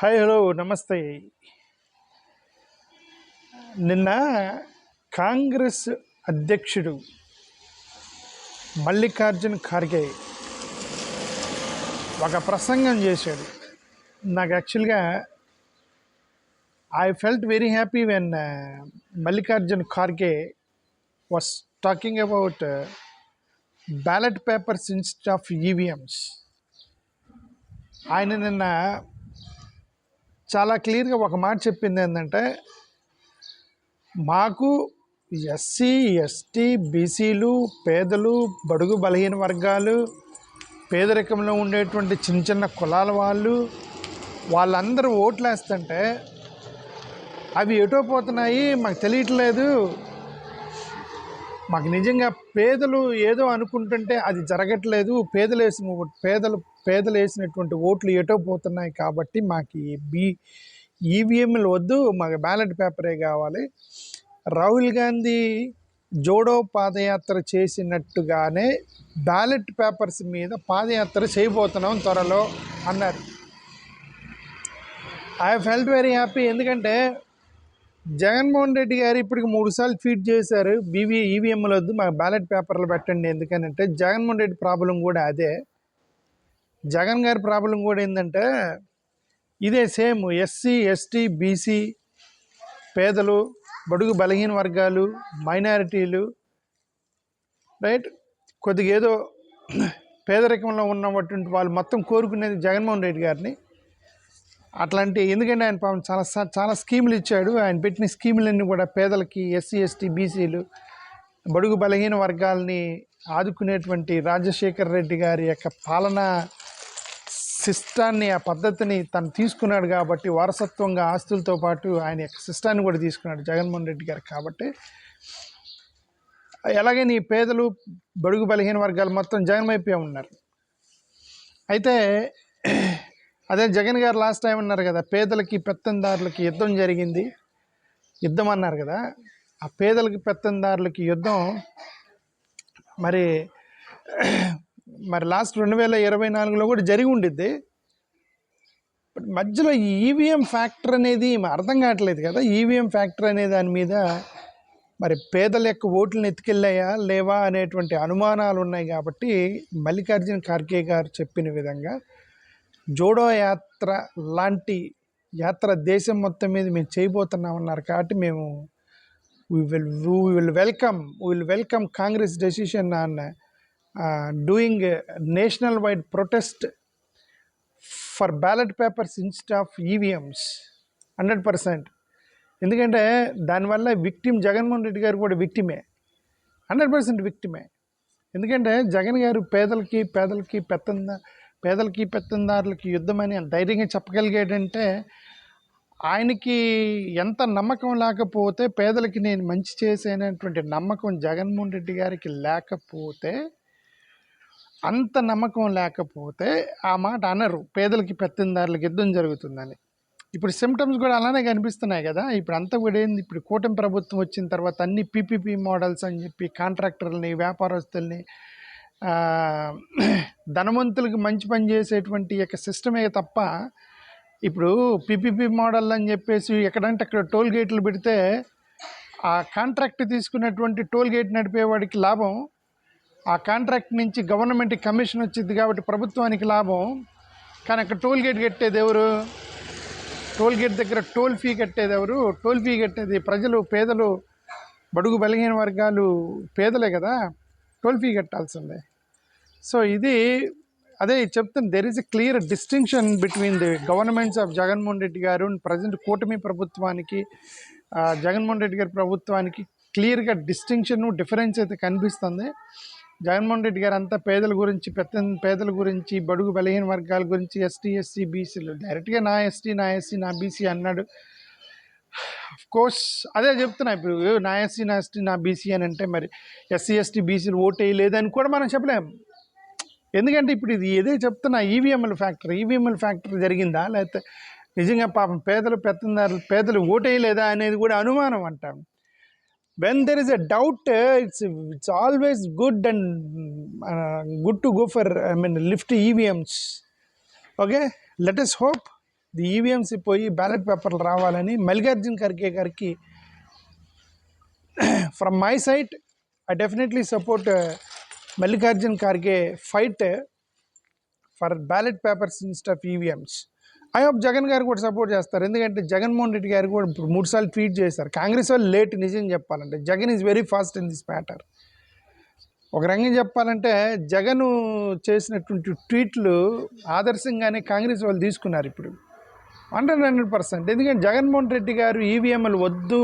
Hi hello నమస్తే. నిన్న కాంగ్రెస్ అధ్యక్షుడు మల్లికార్జున్ ఖార్గే ఒక ప్రసంగం చేశాడు. నాకు యాక్చువల్గా I felt very happy when Mallikarjun Kharge was talking about ballot papers instead of EVMs ఆయన నిన్న చాలా క్లియర్గా ఒక మాట చెప్పింది ఏంటంటే మాకు ఎస్సీ ఎస్టీ బీసీలు పేదలు బడుగు బలహీన వర్గాలు పేదరికంలో ఉండేటువంటి చిన్న చిన్న కులాల వాళ్ళు వాళ్ళందరూ ఓట్లు వేస్తుంటే అవి ఎటో పోతున్నాయి మాకు తెలియట్లేదు. మాకు నిజంగా పేదలు ఏదో అనుకుంటుంటే అది జరగట్లేదు. పేదలు వేసిన పేదలు పేదలు వేసినటువంటి ఓట్లు ఎటో పోతున్నాయి కాబట్టి మాకు బీ ఈవీఎంలు వద్దు మాకు బ్యాలెట్ పేపరే కావాలి. రాహుల్ గాంధీ జోడో పాదయాత్ర చేసినట్టుగానే బ్యాలెట్ పేపర్స్ మీద పాదయాత్ర చేయబోతున్నాం త్వరలో అన్నారు. ఐ ఫెల్ట్ వెరీ హ్యాపీ ఎందుకంటే జగన్మోహన్ రెడ్డి గారు ఇప్పటికి మూడు సార్లు ట్వీట్ చేశారు బీవీ ఈవీఎంలు వద్దు మాకు బ్యాలెట్ పేపర్లు పెట్టండి. ఎందుకనంటే జగన్మోహన్ రెడ్డి ప్రాబ్లం కూడా అదే. జగన్ గారి ప్రాబ్లం కూడా ఏంటంటే ఇదే సేమ్ ఎస్సీ ఎస్టీ బీసీ పేదలు బడుగు బలహీన వర్గాలు మైనారిటీలు రైట్? కొద్దిగా ఏదో పేదరికంలో ఉన్నటువంటి వాళ్ళు మొత్తం కోరుకునేది జగన్మోహన్ రెడ్డి గారిని. అట్లాంటి ఎందుకంటే ఆయన పాపం చాలా చాలా స్కీములు ఇచ్చాడు. ఆయన పెట్టిన స్కీములన్నీ కూడా పేదలకి ఎస్సీ ఎస్టీ బీసీలు బడుగు బలహీన వర్గాల్ని ఆదుకునేటువంటి రాజశేఖర్ రెడ్డి గారి యొక్క పాలన సిస్టాన్ని ఆ పద్ధతిని తను తీసుకున్నాడు కాబట్టి వారసత్వంగా ఆస్తులతో పాటు ఆయన యొక్క సిస్టాన్ని కూడా తీసుకున్నాడు జగన్మోహన్ రెడ్డి గారు కాబట్టి. ఎలాగని నీ పేదలు బడుగు బలహీన వర్గాలు మొత్తం జగన్ వైపే ఉన్నారు. అయితే అదే జగన్ గారు లాస్ట్ టైం అన్నారు కదా పేదలకి పెత్తందారులకి యుద్ధం జరిగింది. యుద్ధం అన్నారు కదా ఆ పేదలకి పెత్తందారులకి యుద్ధం మరి మరి లాస్ట్ రెండు వేల ఇరవై నాలుగులో కూడా జరిగి ఉండిద్ది. బట్ మధ్యలో ఈ ఈవీఎం ఫ్యాక్టర్ అనేది అర్థం కావట్లేదు కదా. ఈవీఎం ఫ్యాక్టర్ అనే దాని మీద మరి పేదల యొక్క ఓట్లను ఎత్తుకెళ్ళాయా లేవా అనేటువంటి అనుమానాలు ఉన్నాయి కాబట్టి మల్లికార్జున ఖార్గే గారు చెప్పిన విధంగా జోడో యాత్ర లాంటి యాత్ర దేశం మొత్తం మీద మేము చేయబోతున్నాం అన్నారు కాబట్టి మేము we will we will welcome will welcome Congress decision on doing national wide protest for ballot papers instead of EVMs hundred percent. ఎందుకంటే దానివల్ల విక్టిమ్ జగన్మోహన్ రెడ్డి గారు కూడా విక్టిమే. Hundred percent విక్టిమే. ఎందుకంటే జగన్ గారు పేదలకి పేదలకి పెత్తంద పేదలకి పెత్తందారులకి యుద్ధం అని ధైర్యంగా చెప్పగలిగాడంటే ఆయనకి ఎంత నమ్మకం లేకపోతే పేదలకి నేను మంచి చేసేనటువంటి నమ్మకం జగన్మోహన్ రెడ్డి గారికి లేకపోతే అంత నమ్మకం లేకపోతే ఆ మాట అనరు. పేదలకి పెత్తందారులకి యుద్ధం జరుగుతుందని. ఇప్పుడు సిమ్టమ్స్ కూడా అలానే కనిపిస్తున్నాయి కదా. ఇప్పుడు అంతా కూడా ఏంది? ఇప్పుడు కూటమి ప్రభుత్వం వచ్చిన తర్వాత అన్ని పీపీపీ మోడల్స్ అని చెప్పి కాంట్రాక్టర్లని వ్యాపారస్తుల్ని ధనవంతులకు మంచి పని చేసేటువంటి యొక్క సిస్టమే తప్ప ఇప్పుడు పీపీపీ మోడల్ అని చెప్పేసి ఎక్కడంటే అక్కడ టోల్ గేట్లు పెడితే ఆ కాంట్రాక్ట్ తీసుకున్నటువంటి టోల్ గేట్ నడిపేవాడికి లాభం ఆ కాంట్రాక్ట్ నుంచి గవర్నమెంట్ కమిషన్ వచ్చింది కాబట్టి ప్రభుత్వానికి లాభం. కానీ అక్కడ టోల్ గేట్ కట్టేది ఎవరు? టోల్ గేట్ దగ్గర టోల్ ఫీ కట్టేది ఎవరు? టోల్ ఫీ కట్టేది ప్రజలు పేదలు బడుగు బలహీన వర్గాలు పేదలే కదా టోల్ ఫీ కట్టాల్సిందే. సో ఇది అదే చెప్తాను there is a clear distinction between the governments of Jaganmohan Reddy గారు ప్రజెంట్ కూటమి ప్రభుత్వానికి జగన్మోహన్ రెడ్డి గారి ప్రభుత్వానికి క్లియర్గా డిస్టింక్షన్ డిఫరెన్స్ అయితే కనిపిస్తుంది. జగన్మోహన్ రెడ్డి గారు అంతా పేదల గురించి పెద్ద పేదల గురించి బడుగు బలహీన వర్గాల గురించి ఎస్టీ ఎస్సీ బీసీలు డైరెక్ట్గా నా ఎస్టీ నా ఎస్సీ నా బీసీ అన్నాడు. కోర్స్ అదే చెప్తున్నా ఇప్పుడు. నా ఎస్సీ నా ఎస్టీ నా బీసీ అని అంటే మరి ఎస్సీ ఎస్టీ బీసీలు ఓటు వేయలేదని కూడా మనం చెప్పలేం. ఎందుకంటే ఇప్పుడు ఇది ఏదే చెప్తున్నా ఈవీఎంఎల్ ఫ్యాక్టరీ. ఈవీఎంఎల్ ఫ్యాక్టరీ జరిగిందా? లేకపోతే నిజంగా పాపం పేదలు పెత్తందారులు పేదలు ఓటేయలేదా అనేది కూడా అనుమానం అంటాం when there is a doubt it's it's always good and good to go for I mean lift EVMs okay let us hope the EVMs పోయి బ్యాలెట్ పేపర్లు రావాలని మల్లికార్జున్ ఖర్గే గారికి from my side I definitely support Mallikarjun Kharge fight for ballot papers instead of EVMs I hope Jagan గారు కూడా support చేస్తారు. ఎందుకంటే జగన్మోహన్ రెడ్డి గారు కూడా ఇప్పుడు మూడు సార్లు ట్వీట్ చేశారు. కాంగ్రెస్ వాళ్ళు లేట్ నిజం చెప్పాలంటే Jagan is very fast in this matter ఒక రంగం చెప్పాలంటే జగన్ చేసినటువంటి ట్వీట్లు ఆదర్శంగానే కాంగ్రెస్ వాళ్ళు తీసుకున్నారు ఇప్పుడు. Hundred hundred percent. ఎందుకంటే జగన్మోహన్ రెడ్డి గారు ఈవీఎంలు వద్దు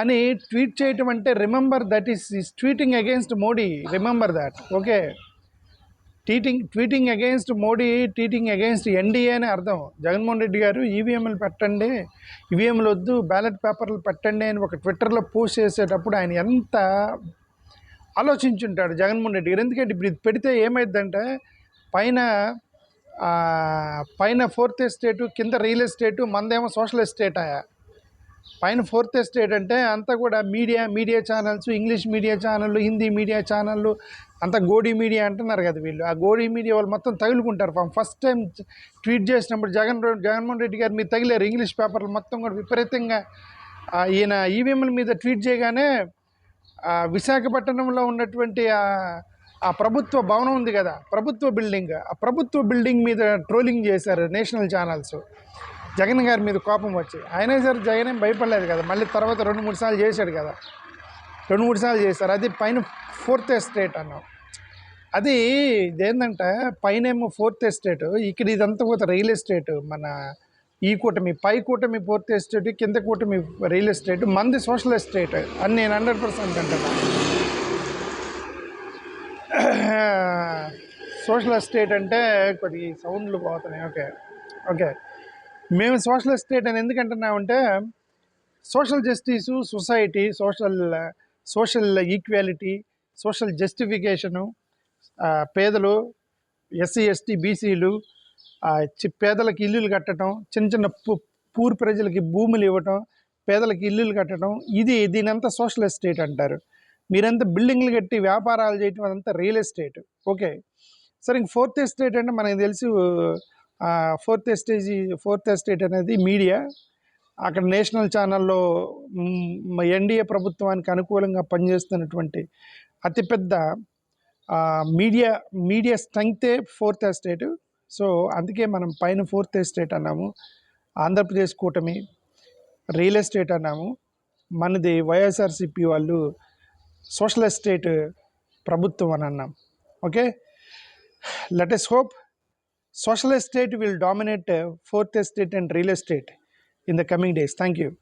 అని ట్వీట్ చేయటం అంటే remember that is is tweeting against Modi remember that okay tweeting tweeting against Modi tweeting against NDA అని అర్థం. జగన్మోహన్ రెడ్డి గారు ఈవీఎంలు పెట్టండి ఈవీఎంలు వద్దు బ్యాలెట్ పేపర్లు పెట్టండి అని ఒక ట్విట్టర్లో పోస్ట్ చేసేటప్పుడు ఆయన ఎంత ఆలోచించుంటాడు జగన్మోహన్ రెడ్డి గారు. ఎందుకంటే ఇప్పుడు ఇది పెడితే ఏమైందంటే పైన పైన ఫోర్త్ ఎస్టేటు కింద రియల్ ఎస్టేటు మందేమో సోషల్ ఎస్టేట్ ఆయా. పైన ఫోర్త్ ఎస్టేట్ అంటే అంతా కూడా media media channels English media ఛానళ్ళు హిందీ మీడియా ఛానళ్ళు అంతా గోడీ మీడియా అంటున్నారు కదా వీళ్ళు. ఆ గోడీ మీడియా వాళ్ళు మొత్తం తగులుకుంటారు. పాపం ఫస్ట్ టైం ట్వీట్ చేసినప్పుడు జగన్ జగన్మోహన్ రెడ్డి గారు మీరు తగిలారు. ఇంగ్లీష్ పేపర్లు మొత్తం కూడా విపరీతంగా ఈయన ఈవీఎంల మీద ట్వీట్ చేయగానే విశాఖపట్నంలో ఉన్నటువంటి ఆ ఆ ప్రభుత్వ భవనం ఉంది కదా ప్రభుత్వ బిల్డింగ్ ఆ ప్రభుత్వ బిల్డింగ్ మీద ట్రోలింగ్ చేశారు నేషనల్ ఛానల్స్. జగన్ గారి మీద కోపం వచ్చి. అయినా సరే జగన్ ఏం భయపడలేదు కదా మళ్ళీ తర్వాత రెండు మూడు సార్లు చేశాడు కదా. రెండు మూడు సార్లు చేశారు. అది పైన ఫోర్త్ ఎస్టేట్ అన్నాం అది ఇదేంటంటే పైన ఏమో ఫోర్త్ ఎస్టేట్. ఇక్కడ ఇదంతా కూడా రియల్ ఎస్టేట్ మన ఈ కూటమి పై కూటమి ఫోర్త్ ఎస్టేట్ కింద కూటమి రియల్ ఎస్టేట్ మంది సోషల్ ఎస్టేట్. అని నేను హండ్రెడ్ పర్సెంట్ అంటున్నాను సోషల్ ఎస్టేట్ అంటే కొద్ది సౌండ్లు పోతున్నాయి. ఓకే. ఓకే. మేము సోషల్ ఎస్టేట్ అని ఎందుకంటున్నామంటే social justice society social social equality social justification పేదలు ఎస్సీ ఎస్టీ బీసీలు పేదలకు ఇల్లులు కట్టడం చిన్న చిన్న పూర్ ప్రజలకి భూములు ఇవ్వటం పేదలకు ఇల్లులు కట్టడం ఇది దీనంతా సోషల్ ఎస్టేట్ అంటారు. మీరంతా బిల్డింగ్లు కట్టి వ్యాపారాలు చేయటం అదంతా రియల్ ఎస్టేట్. ఓకే. సరే ఇంక ఫోర్త్ ఎస్టేట్ అంటే మనకు తెలుసు ఫోర్త్ ఎస్టేజ్ ఫోర్త్ ఎస్టేట్ అనేది మీడియా. అక్కడ నేషనల్ ఛానల్లో ఎన్డీఏ ప్రభుత్వానికి అనుకూలంగా పనిచేస్తున్నటువంటి అతిపెద్ద మీడియా మీడియా స్ట్రెంగ్తే ఫోర్త్ ఎస్టేట్. సో అందుకే మనం పైన ఫోర్త్ ఎస్టేట్ అన్నాము. ఆంధ్రప్రదేశ్ కూటమి రియల్ ఎస్టేట్ అన్నాము. మనది వైఎస్ఆర్సిపి వాళ్ళు సోషల్ ఎస్టేట్ ప్రభుత్వం అని అన్నాం. Okay? Let us hope social estate will dominate fourth estate and real estate. in the coming days. Thank you.